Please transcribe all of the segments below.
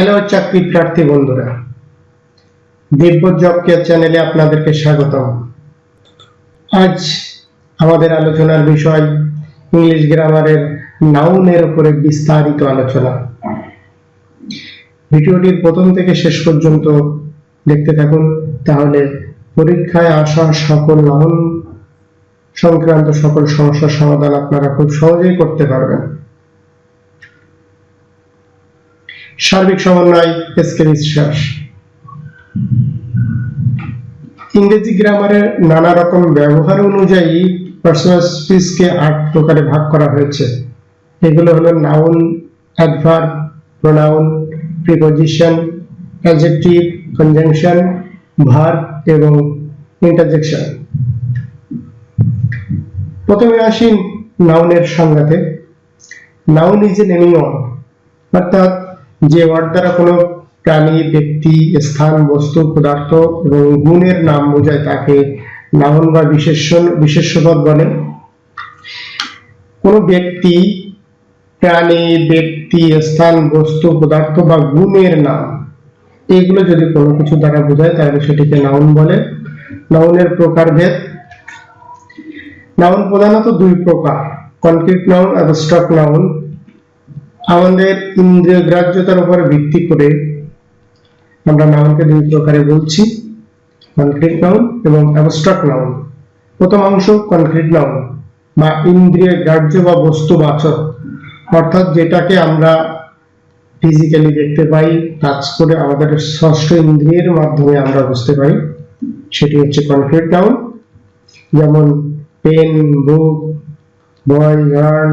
Hello চাকরি প্রার্থী বন্ধুরা দিব্য জব কেয়ার চ্যানেলে আপনাদেরকে স্বাগতম। আজ আমাদের আলোচনার বিষয় ইংলিশ গ্রামারের নাউনের উপরে বিস্তারিত আলোচনা। ভিডিওটির প্রথম থেকে শেষ পর্যন্ত দেখতে থাকুন, তাহলে পরীক্ষায় আসা সকল নাউন সংক্রান্ত সকল সমস্যার সমাধান আপনারা খুব সহজেই করতে পারবেন। সার্বিক সমন্বয় এসকে বিশ্বাস ইংরেজি গ্রামারের নানা রকম ব্যবহার অনুযায়ী পার্সোনাল স্পিচকে আট প্রকারে ভাগ করা হয়েছে। এগুলো হলো noun adverb pronoun preposition adjective conjunction verb এবং ইন্টারজেকশন প্রথমে আসি নাউনের সংজ্ঞাতে। নাউন ইজ এ নেমিং অর্থাৎ যে ওয়ার্ড দ্বারা কোনো প্রাণী, ব্যক্তি, স্থান, বস্তু, পদার্থ এবং গুণের নাম বোঝায় তাকে নাউন বা বিশেষণ, বিশেষ্যপদ বলে। কোনো ব্যক্তি, প্রাণী, ব্যক্তি, স্থান, বস্তু, পদার্থ বা গুণের নাম, এগুলো যদি কোনো কিছু দ্বারা বোঝায় তাহলে সেটিকে নাউন বলে। নাউনের প্রকারভেদ নাউন প্রধানত দুই প্রকার, কনক্রিট নাউন, অ্যাবস্ট্রাক্ট নাউন। আমাদের ইন্দ্রিয় গ্রাহ্যতার উপর ভিত্তি করে আমরা নাউনকে দুই প্রকারে বলছি কনক্রিট নাউন এবং অ্যাবস্ট্রাক্ট নাউন। প্রথম অংশ কনক্রিট নাউন, বা ইন্দ্রিয় গ্রাহ্য বা বস্তুবাচক অর্থাৎ যেটাকে আমরা ফিজিক্যালি দেখতে পাই টাচ করে আমাদের ষষ্ঠ ইন্দ্রিয়ের মাধ্যমে আমরা বুঝতে পারি, সেটি হচ্ছে কনক্রিট নাউন। যেমন pen book boy guard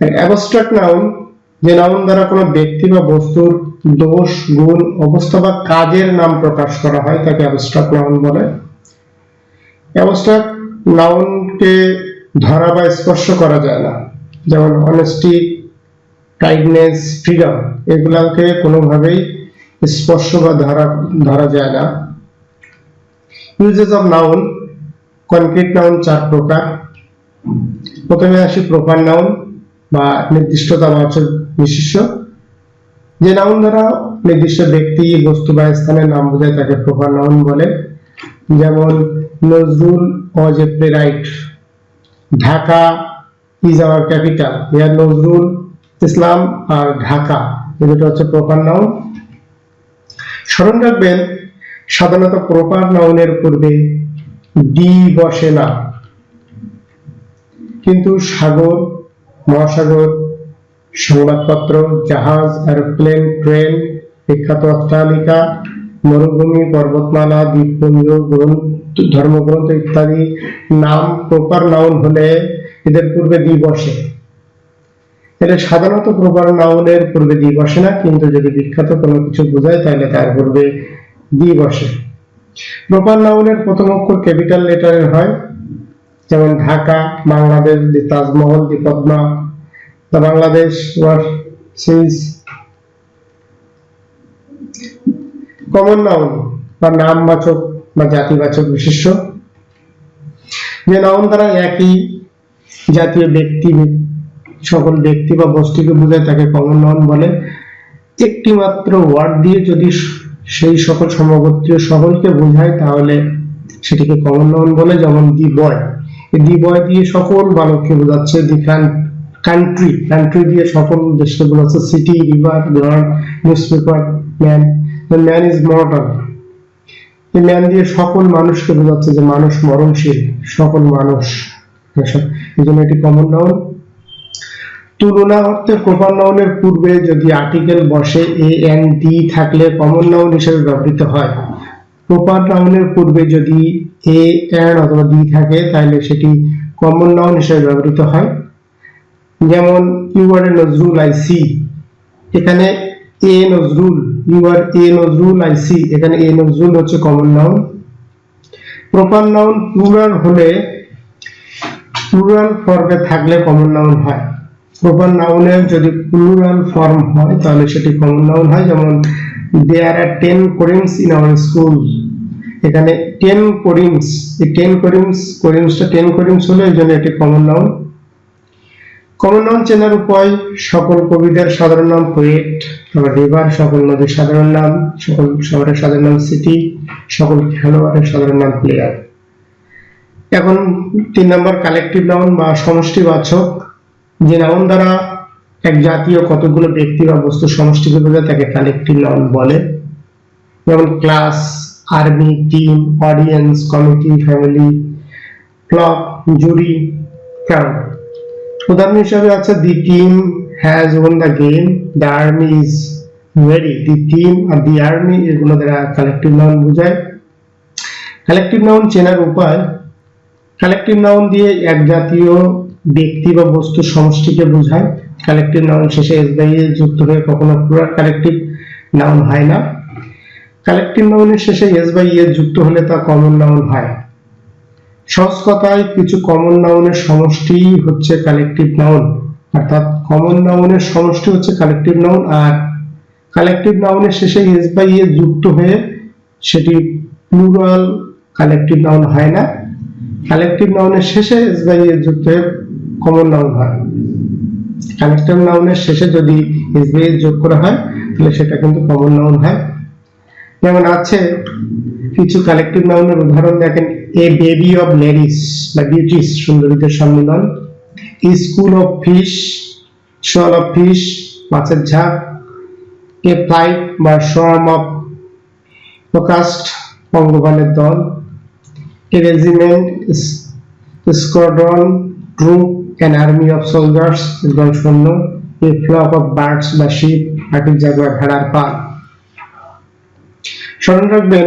abstract noun যে নাউন দ্বারা কোনো ব্যক্তি বা বস্তুর দোষ, গুণ, অবস্থা বা কাজের নাম প্রকাশ করা হয়, তাকে অ্যাবস্ট্রাক্ট নাউন বলে। অ্যাবস্ট্রাক্ট নাউনকে ধরা বা স্পর্শ করা যায় না। যেমন অনেস্টি কাইন্ডনেস ফ্রিডম এগুলাকে কোনোভাবেই স্পর্শ বা ধরা ধরা যায় না। Uses of noun concrete noun চার প্রকার। প্রথমে আসি প্রপার নাউন বা নির্দিষ্টতা বাচক বিশিষ্ট। যে নাউন দ্বারা নির্দিষ্ট ব্যক্তি, বস্তু বা স্থানের নাম বোঝায় তাকে প্রপার নাউন বলে। যেমন Nazrul was a playwright, Dhaka is our capital. ইয়ার নজরুল ইসলাম আর ঢাকা এই দুটো হচ্ছে প্রপার নাউন। স্মরণ রাখবেন, সাধারণত প্রপার নাউনের পূর্বে ডি বসে না। কিন্তু সাগর মহাসাগর, সংবাদপত্র, জাহাজ, এরোপ্লেন, ট্রেন, বিখ্যাত অট্টালিকা, মরুভূমি, পর্বতমালা, দ্বীপপুঞ্জ গ্রন্থ ধর্মগ্রন্থ ইত্যাদি। নাম প্রপার নাউন হলে এদের পূর্বে দি বসে। এটা সাধারণত প্রপার নাউনের পূর্বে দি বসে না, কিন্তু যদি বিখ্যাত কোনো কিছু বোঝায়, তাহলে তার পূর্বে দি বসে। প্রপার নাউনের প্রথম অক্ষর ক্যাপিটাল লেটারের হয় যেমন Dhaka, Bangladesh, the Taj Mahal, the Padma, the Bangladesh war common noun বা নামবাচক বা জাতিবাচক বিশিষ্ট। যে নাউন দ্বারা একই জাতীয় ব্যক্তি, সকল ব্যক্তি বা বস্তুকে বোঝায়, তাকে কমন নাউন বলে। একটি মাত্র ওয়ার্ড দিয়ে যদি সেই সকল সমগোত্রীয় সকলকে বোঝায়, তাহলে সেটিকে কমন নাউন বলে, যেমন দি বয়। দি বয় দিয়ে সকল বালককে বোঝাচ্ছে দি কান্ট্রি কান্ট্রি দিয়ে সকল দেশকে বোঝাচ্ছে city river guard newspaper man man is mortal এই ম্যান দিয়ে সকল মানুষকে বোঝাচ্ছে যে মানুষ মরণশীল, সকল মানুষ। এই জন্য এটি কমন নাউন তুলনা অর্থে প্রপার নাউনের পূর্বে যদি আর্টিকেল বসে এ এন ডি থাকলে কমন নাউন হিসেবে ব্যবহৃত হয়। প্রপার নাউনের পূর্বে যদি এ এন অথবা ডি থাকে, তাহলে সেটি কমন নাউন হিসেবে ব্যবহৃত হয়। যেমন you are a Nazrul I see এখানে a Nazrul you are a Nazrul I see এখানে এ নজরুল হচ্ছে common noun proper noun plural হলে প্লুরাল ফর্মে থাকলে কমন নাউন হয়। প্রপার নাউনের যদি প্লুরাল ফর্ম হয়, তাহলে সেটি কমন নাউন হয়। যেমন there are ten Karims in our school এখানে টেন করিমস এই টেন করিমস করিমসটা টেন করিমস হলে, এই জন্য এটি কমন নাউন কমন নাউন চেনার উপায়, সকল কবিদের সাধারণ নাম পোয়েট তারপর রিভার সকল নদীর সাধারণ নাম, সকল শহরের সাধারণ নাম সিটি সকল খেলোয়াড়ের সাধারণ নাম প্লেয়ার এখন তিন নম্বর কালেকটিভ নাউন বা সমষ্টিবাচক। যে নাউন দ্বারা এক জাতীয় কতগুলো ব্যক্তি বা বস্তু সমষ্টিকে বোঝায়, তাকে কালেকটিভ নাউন বলে। যেমন class army team audience committee family club jury crowd উদাহরণ হিসাবে আছে the team has won the game the army is very the team R the army এগুলো দ্বারা কালেকটিভ নাউন বোঝায়। কালেকটিভ নাউন চেনার উপায় কালেকটিভ নাউন দিয়ে এক জাতীয় ব্যক্তি বা বস্তু সমষ্টিকে বোঝায়। কালেকটিভ নাউন শেষে এস বাই এ যুক্ত হয়ে কখনো পুরো কালেকটিভ নাউন হয় না। কালেকটিভ নাউনের শেষে এস বাই এ যুক্ত হলে তা কমন নাউন হয়। সহজ কথায়, কিছু কমন নাউনের সমষ্টি হচ্ছে কালেকটিভ নাউন অর্থাৎ কমন নাউনের সমষ্টি হচ্ছে কালেকটিভ নাউন আর কালেকটিভ নাউনের শেষে এস বাই এ যুক্ত হয়ে সেটি প্লুরাল কালেকটিভ নাউন হয় না। কালেকটিভ নাউনের শেষে এস বাই এ যুক্ত হয়ে কমন নাউন হয় কালেকটিভ নাউনের শেষে যদি এস যোগ করা হয়, তাহলে সেটা কিন্তু কমন নাউন হয় যেমন আছে, কিছু কালেকটিভ নাউনের উদাহরণ দেখেন এ বেবি অফ লেডিস বা বিউটিস সুন্দরীদের সম্মিলন। School of fish shoal of fish মাছের ঝাঁক এ ফ্লাইট বা সোয়াম অফ ফোকাস্ট পঙ্গপালের দল। A regiment squadron troop an army of soldiers একজন সৈন্য এ ফ্লক অফ বার্ডস বা শিপ পাখির জায়গায় ভেড়ার পাল স্মরণ রাখবেন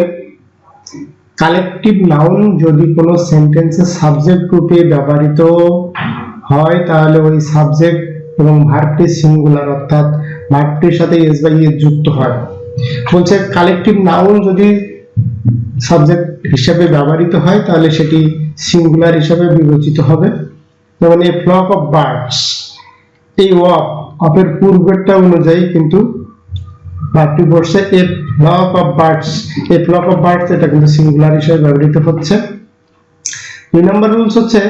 কালেকটিভ নাউন যদি কোনো সেন্টেন্সে সাবজেক্ট রূপে ব্যবহৃত হয়, তাহলে ওই সাবজেক্ট এবং ভার্বটি সিঙ্গুলার অর্থাৎ ভার্বটির সাথে এস বাই এ যুক্ত হয়। বলছে কালেকটিভ নাউন যদি সাবজেক্ট হিসাবে ব্যবহৃত হয়, তাহলে সেটি সিঙ্গুলার হিসাবে বিবেচিত হবে। যেমন এ ফ্লক অফ বার্ডস এই অফ অফের পূর্বেরটা অনুযায়ী কিন্তু ভার্বটি বসছে a flock of birds a flock of birds এটা কিন্তু সিঙ্গুলার হিসেবে ব্যবহৃত হচ্ছে। দুই নম্বর রুলস হচ্ছে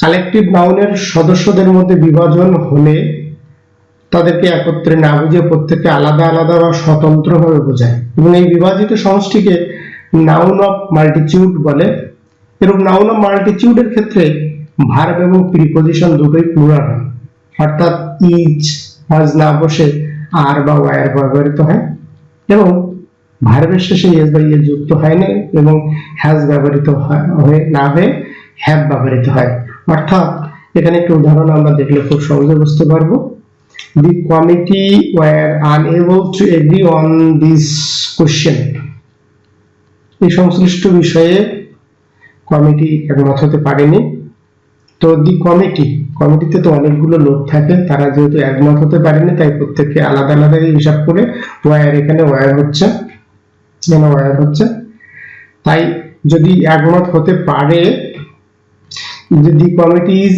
কালেকটিভ নাউনের সদস্যদের মধ্যে বিভাজন হলে তাদেরকে একত্রে না বুঝে প্রত্যেককে আলাদা আলাদা বা স্বতন্ত্রভাবে বোঝায়। এবং এই বিভাজিত সমষ্টিকে নাউন অফ মাল্টিটিউড বলে। এরকম নাউন অফ মাল্টিটিউডের ক্ষেত্রে ভার্ব এবং প্রিপোজিশন দুটোই প্লুরাল হয়। অর্থাৎ ইজ আজ না বসে আর বা ওয়ার ব্যবহৃত হয় এবং ভার্বের শেষে এস বা ইয়ে যুক্ত হয় না এবং হ্যাজ ব্যবহৃত হয়ে না হয়ে হ্যাভ ব্যবহৃত হয়। অর্থাৎ এখানে একটি উদাহরণ আমরা দেখলে খুব সহজে বুঝতে পারব। The committee were unable to agree on this question এই সংশ্লিষ্ট বিষয়ে কমিটি একমত হতে পারেনি। তো দি কমিটি, কমিটিতে তো অনেকগুলো লোক থাকে, তারা যেহেতু একমত হতে পারেনি, তাই প্রত্যেককে আলাদা আলাদা হিসাব করে ওয়ার এখানে ওয়ার হচ্ছে, এখানে ওয়ার হচ্ছে। তাই যদি একমত হতে পারে যদি committee is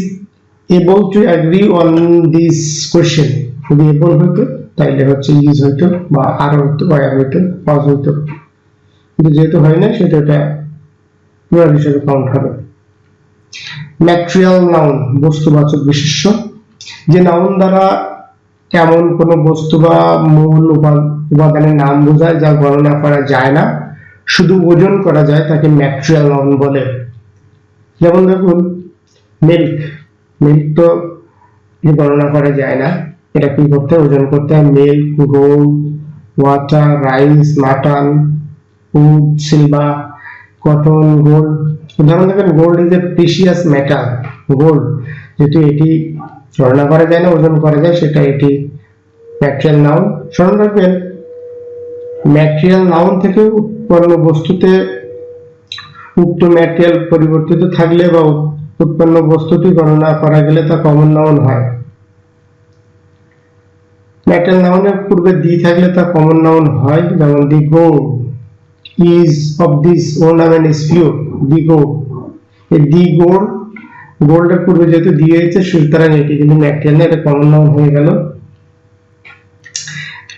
able to agree on this question যদি এবল হইতো, তাইলে হচ্ছে ইউজ হইতো বা আর হইতো ওয়ার হইতো পজ হইতো। কিন্তু যেহেতু হয় না সেটা এটা হিসেবে কাউন্ট হবে। ম্যাটেরিয়াল নাউন বস্তুবাচক বিশেষ্য, যে নাউন দ্বারা এমন কোন বস্তু বা মূল উপা- উপাদানের নাম বোঝায় যা গণনা করা যায় না, শুধু ওজন করা যায় তাকে ম্যাটেরিয়াল নাউন বলে যেমন দেখুন, মিল্ক মিল্ক তো গণনা করা যায় না, এটা কি করতে হয়? ওজন করতে হয় milk gold water, rice, mutton wood silver, cotton gold উদাহরণ দেখেন gold is a precious metal gold যেহেতু এটি গণনা করা যায় না, ওজন করা যায়, সেটা এটি ম্যাটেরিয়াল নাউন স্মরণ রাখবেন ম্যাটেরিয়াল নাউন থেকে উৎপন্ন বস্তুতে উক্ত ম্যাটেরিয়াল পরিবর্তিত থাকলে বা উৎপন্ন বস্তুটি গণনা করা গেলে তা কমন নাউন হয়। ম্যাটেরিয়াল নাউনের পূর্বে দি থাকলে তা কমন নাউন হয়, যেমন the gold is of this ornament is pure gold এই দি গোল্ড গোল্ডের পূর্বে যেহেতু দিয়েছে সুতরাং এটি কিন্তু এটা কমন নাউন হয়ে গেল।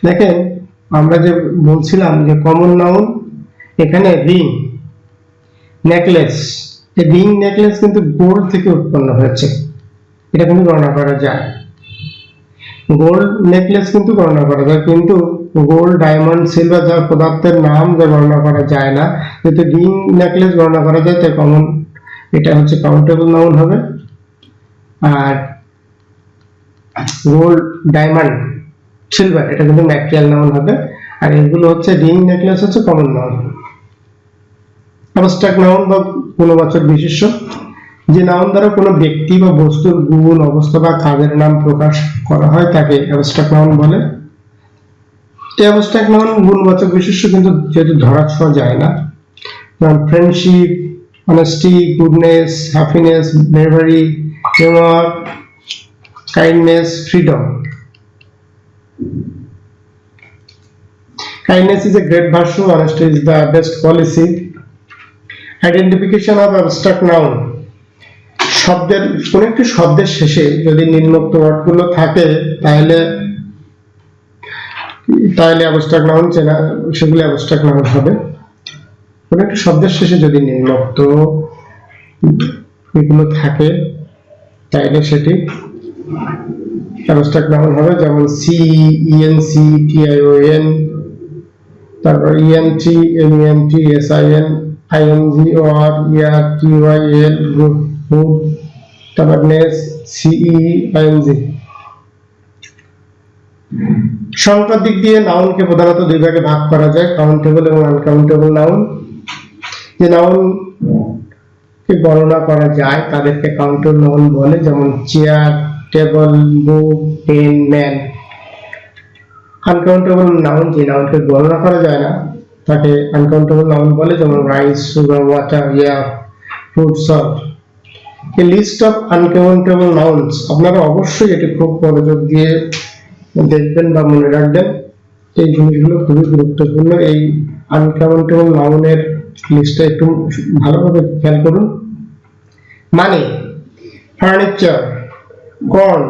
দেখেন, আমরা যে বলছিলাম যে কমন নাউন এখানে রিং নেকলেস রিং নেকলেস কিন্তু গোল্ড থেকে উৎপন্ন হয়েছে। এটা কিন্তু গণনা করা যায়। গোল্ড নেকলেস কিন্তু গণনা করা যায়, কিন্তু গোল্ড ডায়মন্ড সিলভার যা পদার্থের নাম যা গণনা করা যায় না। যেহেতু রিং নেকলেস গণনা করা যায়, তাই কমন এটা হচ্ছে কাউন্টেবল নাউন হবে। আর গোল্ড ডায়মন্ড সিলভার এটা কিন্তু ম্যাটেরিয়াল নাউন হবে। আর এগুলো হচ্ছে রিং নেকলেস হচ্ছে কমন নাউন অবস্ট্রাক্ট নাউন বা গুণবাচক বিশেষ্য, যে নাউন দ্বারা কোনো ব্যক্তি বা বস্তুর গুণ, অবস্থা বা কাজের নাম প্রকাশ করা হয়, তাকে অ্যাবস্ট্রাক্ট নাউন বলে। এই অ্যাবস্ট্রাক্ট নাউন গুণবাচক বিশেষ্য কিন্তু যেহেতু ধরা ছোঁয়া যায় না যেমন friendship honesty goodness happiness bravery humour kindness freedom Kindness is a great virtue, honesty is the best policy. Identification. শব্দের কোন একটি শব্দের শেষে যদি নিম্নোক্ত ওয়ার্ডগুলো থাকে তাহলে তাহলে অ্যাবস্ট্রাক্ট নাউন চেনা সেগুলো অ্যাবস্ট্রাক্ট নাউন হবে কোন একটি শব্দের শেষে যদি নিম্নোক্ত এগুলো থাকে তাহলে সেটি অ্যাবস্ট্রাক্ট নাউন হবে যেমন C E N C T I O N তারপর E N T M E N T S I N I E E N T M E N T S I N I N G O R year T Y L good তারপর ness সিই ING সংখ্যার দিক দিয়ে নাউনকে প্রধানত দুই ভাগে ভাগ করা যায় কাউন্টেবল এবং আনকাউন্টেবল নাউন যে নাউন কে গণনা করা যায়, তাদেরকে কাউন্টেবল নাউন বলে, যেমন chair table book pen man uncountable noun যে নাউনকে গণনা করা যায় না, তাকে আনকাউন্টেবল নাউন বলে, যেমন rice sugar water air food salt a list of uncountable nouns আপনারা অবশ্যই এটি খুব মনোযোগ দিয়ে দেখবেন বা মনে রাখবেন এই জিনিসগুলো খুবই গুরুত্বপূর্ণ। এই আনকাউন্টেবল নাউনের লিস্টটা একটু ভালোভাবে খেয়াল করুন। মানে furniture corn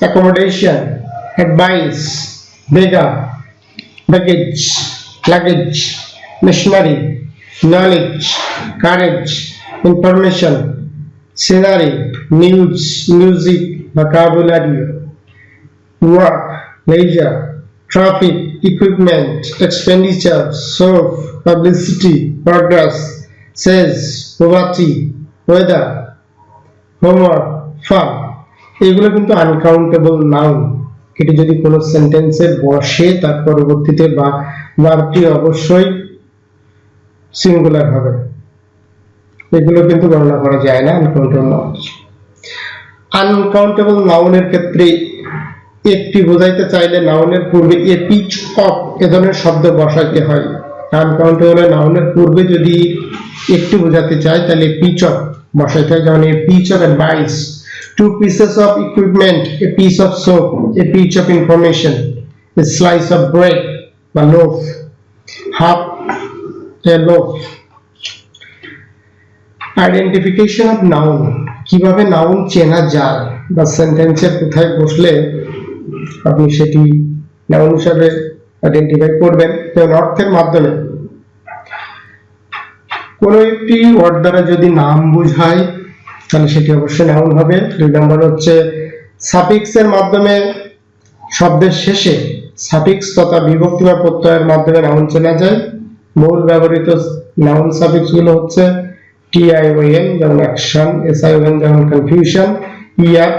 accommodation advice beggar, baggage, luggage, machinery, knowledge, courage, information, scenery, news, music, vocabulary, work, leisure, traffic, equipment, expenditure, serve, publicity, progress, says, poverty, weather, homework, fun এগুলো কিন্তু আনকাউন্টেবল নাউন এটি যদি কোনো সেন্টেন্সে বসে তার পরবর্তীতে বা বারটি অবশ্যই সিঙ্গুলার হবে। এগুলো কিন্তু গণনা করা যায় না আনকাউন্টেবল নাউন আনকাউন্টেবল নাউনের ক্ষেত্রে একটি বোঝাইতে চাইলে নাউনের পূর্বে এ পিচ অফ এ ধরনের শব্দ বসাইতে হয় আনকাউন্টেবল নাউনের পূর্বে যদি একটু বোঝাতে চাই তাহলে পিচ অফ বসাইতে হয় যেমন a piece of advice two pieces of equipment, a piece of soap, a piece of information, a slice of bread, a loaf, half a loaf. Identification of noun কীভাবে নাউন চেনা যায় বা সেন্টেন্সের কোথায় বসলে আপনি সেটি নাউন হিসাবে আইডেন্টিফাই করবেন। যেমন অর্থের মাধ্যমে। কোনো একটি ওয়ার্ড দ্বারা যদি নাম বোঝায়, তাহলে সেটি অবশ্যই নাউন হবে। দুই নম্বর হচ্ছে সাফিক্স এর মাধ্যমে শব্দের শেষে সাফিক্স তথা বিভক্তি বা প্রত্যয়ের মাধ্যমে নাউন চেনা যায়। মূল ব্যবহৃত নাউন সাফিক্সগুলো হচ্ছে টিআইওএন যেমন অ্যাকশন এস আই এসআইওএন যেমন কনফিউশন ইয়ার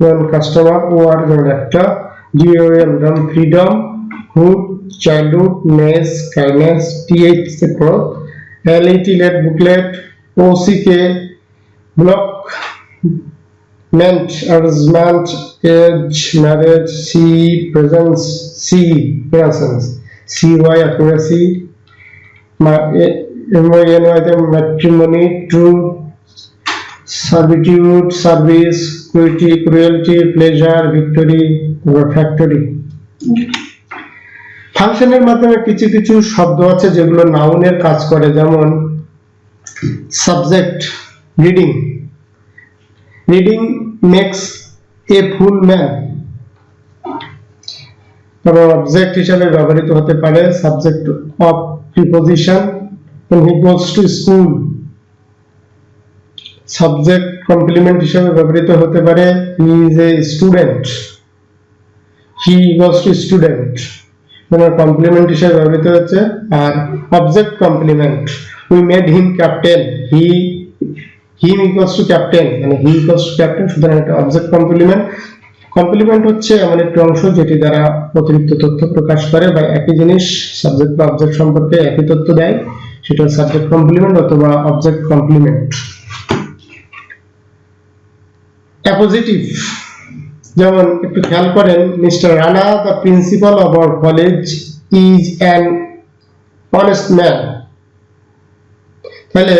যেমন কাস্টমার ওয়ার যেমন একটা। GOM from freedom, hood, childhood, mess, kindness, TH से growth, LET led booklet, OCK, block, meant, arrangement, age, marriage, C, presence, C, presence, CY accuracy, MONY matrimony, true, servitude, service, cruelty cruelty, pleasure, victory or factory ফাংশনের মাধ্যমে কিছু কিছু শব্দ আছে যেগুলো নাউনের কাজ করে, যেমন subject reading reading makes a full man তবে অবজেক্ট হিসাবে ব্যবহৃত হতে পারে subject of preposition he goes to school subject complement হিসেবে ব্যবহৃত হতে পারে। He is a student he equals to student মানে কমপ্লিমেন্ট হিসেবে ব্যবহৃত হচ্ছে আর object complement we made him captain he him equals to captain মানে হি ইকুয়ালস টু ক্যাপ্টেন সুতরাং এটা অবজেক্ট কমপ্লিমেন্ট কমপ্লিমেন্ট হচ্ছে এমন একটি অংশ যেটি দ্বারা অতিরিক্ত তথ্য প্রকাশ করে বা একই জিনিস সাবজেক্ট বা অবজেক্ট সম্পর্কে একই তথ্য দেয়। সেটা সাবজেক্ট কমপ্লিমেন্ট অথবা অবজেক্ট কমপ্লিমেন্ট অ্যাপোজিটিভ যেমন একটু খেয়াল করেন mister Rana the principal of our college is an honest man তাহলে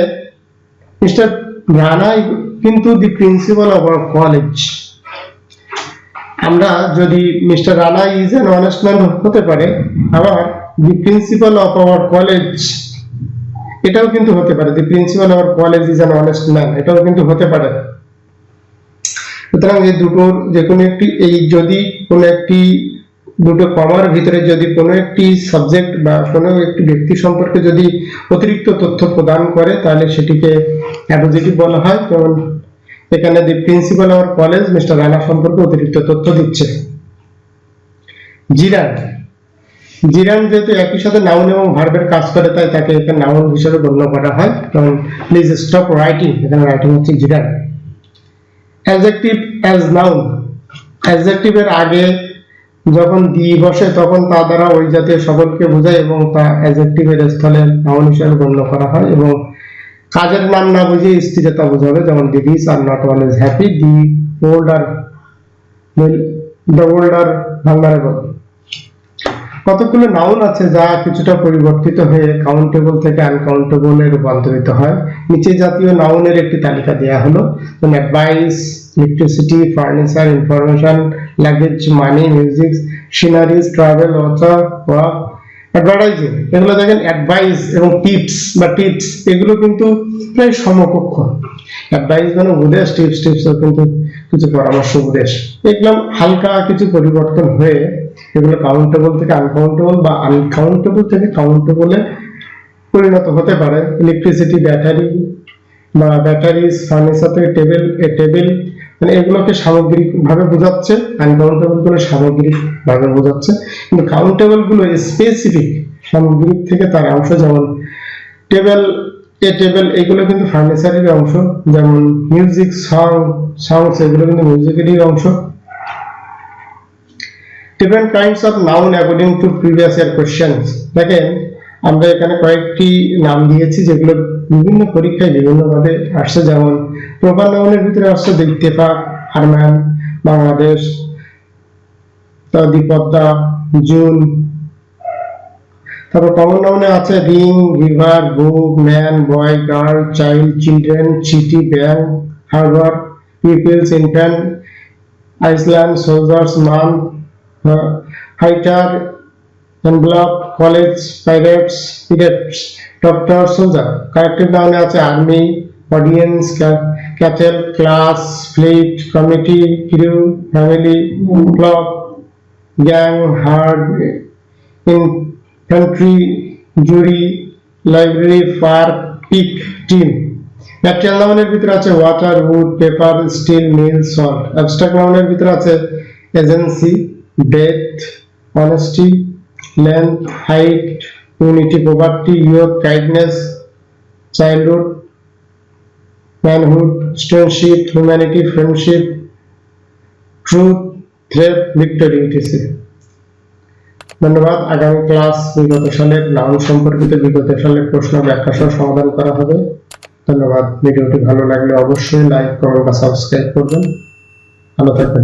মিস্টার রানা কিন্তু the principal of our college আমরা যদি mister Rana is an honest man হতে পারে, আবার the principal of our college এটাও কিন্তু হতে পারে। The principal of our college is an honest man এটাও কিন্তু হতে পারে। সুতরাং এই দুটোর যে কোনো একটি, এই যদি কোনো একটি দুটো কমার ভিতরে যদি কোনো একটি সাবজেক্ট বা কোনো একটি ব্যক্তি সম্পর্কে যদি অতিরিক্ত তথ্য প্রদান করে, তাহলে সেটিকে অ্যাপোজিটিভ বলা হয়। যেমন, এখানে the principal our college mister Rana সম্পর্কে অতিরিক্ত তথ্য দিচ্ছে। জিরান। জিরান যেহেতু একই সাথে নাউন এবং ভার্বের কাজ করে, তাই তাকে এখানে নাউন হিসেবে গণ্য করা হয়। কারণ প্লিজ স্টপ রাইটিং এখানে রাইটিং হচ্ছে জিরান। অ্যাডজেক্টিভ অ্যাজ নাউন অ্যাজেক্টিভের আগে যখন দি বসে তখন তা দ্বারা ওই জাতীয় সকলকে বোঝায় এবং তা অ্যাজেক্টিভের স্থলে নাউন হিসেবে গণ্য করা হয় এবং কাজের নাম না বুঝিয়ে স্থিরতা বোঝাবে। যেমন the this are not always happy the old are the old are vulnerable কতগুলো নাউন আছে যা কিছুটা পরিবর্তিত হয়ে কাউন্টেবল থেকে আনকাউন্টেবল এ রূপান্তরিত হয়? নিচে জাতীয় নাউনের একটি তালিকা দেওয়া হলো। যেমন advice electricity furniture information luggage money music sceneries travel author work advertising এগুলো দেখেন অ্যাডভাইস এবং টিপস বা টিপস এগুলো কিন্তু প্রায় সমকক্ষ। অ্যাডভাইস মানে উপদেশ টিপস টিপস কিন্তু কিছু পরামর্শ উপদেশ। এগুলো হালকা কিছু পরিবর্তন হয়ে এগুলো কাউন্টেবল থেকে আনকাউন্টেবল বা আনকাউন্টেবল থেকে কাউন্টেবলে পরিণত হতে পারে। ইলেকট্রিসিটি ব্যাটারি বা ব্যাটারি ফার্নিচার থেকে টেবিল এ টেবিল মানে এগুলোকে সামগ্রিক ভাবে বোঝাচ্ছে আনকাউন্টেবলগুলো সামগ্রিক ভাবে বোঝাচ্ছে। কিন্তু কাউন্টেবলগুলো স্পেসিফিক সামগ্রিক থেকে তার অংশ যেমন টেবিল এ টেবিল এগুলো কিন্তু ফার্নিচারের অংশ। যেমন মিউজিক সং সংস এগুলো কিন্তু মিউজিকেরই অংশ। Different kinds of noun according to previous year questions. দেখেন, আমরা এখানে কয়েকটি নাম দিয়েছি যেগুলো বিভিন্ন পরীক্ষায় বিভিন্ন ভাবে আসছে। যেমন প্রপার নাউনের ভিতরে আসছে ইত্তেফাক হারম্যান বাংলাদেশ দিপদ্দা জুন। তারপর কমন নাউনে আছে ring, river, book, man, boy, girl, child, children city bank harbour peoples, infant, island, soldiers man fighter envelope, college pirates pirates doctor soldier. Collective নাউনে আছে army, audience cattle, class, fleet, committee, crew, family club gang, herd, infantry, jury, library, park, peak, team. Material নাউনের ভিতরে আছে water, wood, paper, steel, mill, salt. Abstract নাউনের ভিতরে আছে agency. Death honesty length height unity poverty youth kindness childhood manhood stewardship humanity friendship truth threat victory etc ধন্যবাদ আগামী class বিগত সালের নাম সম্পর্কিত বিগত সালের প্রশ্ন ব্যাখ্যা সহ সমাধান করা হবে ধন্যবাদ ভিডিওটি ভালো লাগলে অবশ্যই লাইক কমেন্ট বা সাবস্ক্রাইব করবেন ভালো থাকবেন